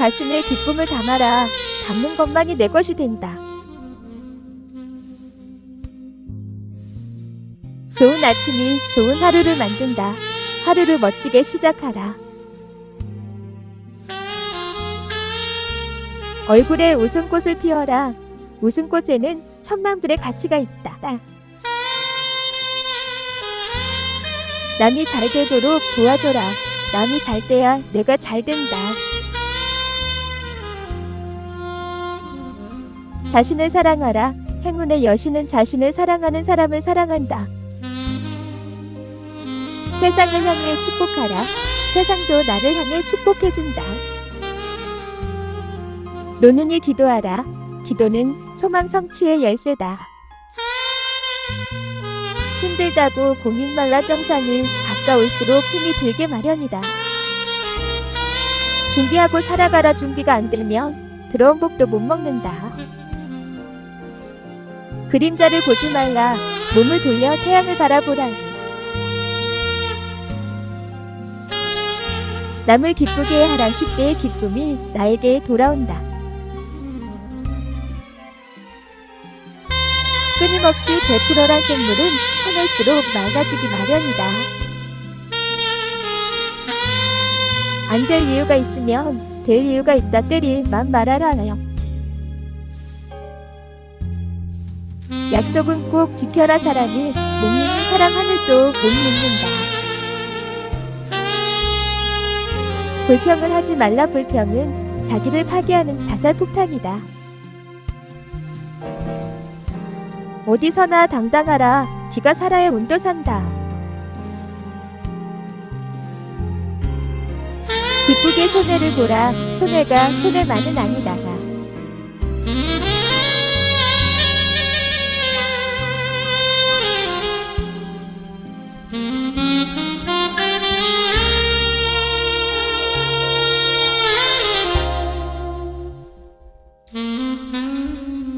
가슴에 기쁨을 담아라. 담는 것만이 내 것이 된다. 좋은 아침이 좋은 하루를 만든다. 하루를 멋지게 시작하라. 얼굴에 웃음꽃을 피워라. 웃음꽃에는 천만 불의 가치가 있다. 남이 잘 되도록 도와줘라. 남이 잘 돼야 내가 잘 된다. 자신을 사랑하라. 행운의 여신은 자신을 사랑하는 사람을 사랑한다. 세상을 향해 축복하라. 세상도 나를 향해 축복해준다. 노는이 기도하라. 기도는 소망 성취의 열쇠다. 힘들다고 고민 말라 정상이 가까울수록 힘이 들게 마련이다. 준비하고 살아가라 준비가 안 되면 들어온 복도 못 먹는다. 그림자를 보지 말라. 몸을 돌려 태양을 바라보라니. 남을 기쁘게 하라 10대의 기쁨이 나에게 돌아온다. 끊임없이 베풀어란 샘물은 터널수록 맑아지기 마련이다. 안 될 이유가 있으면 될 이유가 있다 때리 만 말하라요. 약속은 꼭 지켜라 사람이 못 믿는 사람 하늘도 못 믿는다. 불평을 하지 말라 불평은 자기를 파괴하는 자살 폭탄이다. 어디서나 당당하라. 기가 살아야 운도 산다. 기쁘게 손해를 보라. 손해가 손해만은 아니다가.